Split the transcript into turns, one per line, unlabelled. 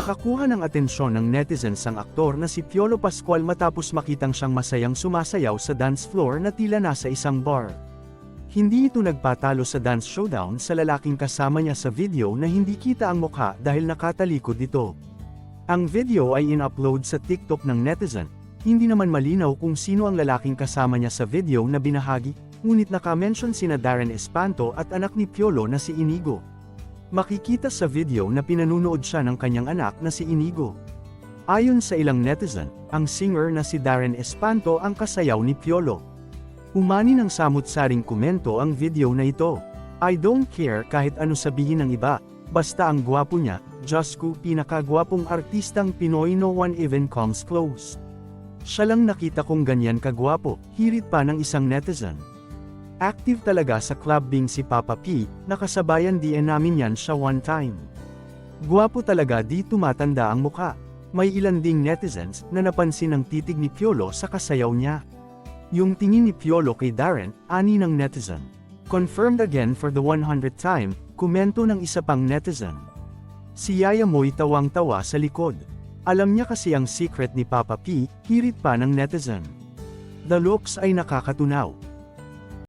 Nakuha ng atensyon ng netizens ang aktor na si Piolo Pascual matapos makitang siyang masayang sumasayaw sa dance floor na tila nasa isang bar. Hindi ito nagpatalo sa dance showdown sa lalaking kasama niya sa video na hindi kita ang mukha dahil nakatalikod ito. Ang video ay in-upload sa TikTok ng netizen, hindi naman malinaw kung sino ang lalaking kasama niya sa video na binahagi, ngunit nakamention sina Darren Espanto at anak ni Piolo na si Inigo. Makikita sa video na pinanunood siya ng kanyang anak na si Inigo. Ayon sa ilang netizen, ang singer na si Darren Espanto ang kasayaw ni Piolo. Umani ng samut-saring komento ang video na ito. I don't care kahit ano sabihin ng iba, basta ang gwapo niya, Diyos ko pinakagwapong artistang Pinoy no one even comes close. Siya lang nakita kong ganyan kagwapo, hirit pa ng isang netizen. Active talaga sa clubbing si Papa P, nakasabayan din namin yan siya one time. Gwapo talaga di tumatanda ang muka. May ilan ding netizens na napansin ang titig ni Piolo sa kasayaw niya. Yung tingin ni Piolo kay Darren, ani ng netizen. Confirmed again for the 100th time, komento ng isa pang netizen. Si Yaya Moy tawang-tawa sa likod. Alam niya kasi ang secret ni Papa P, hirit pa ng netizen. The looks ay nakakatunaw.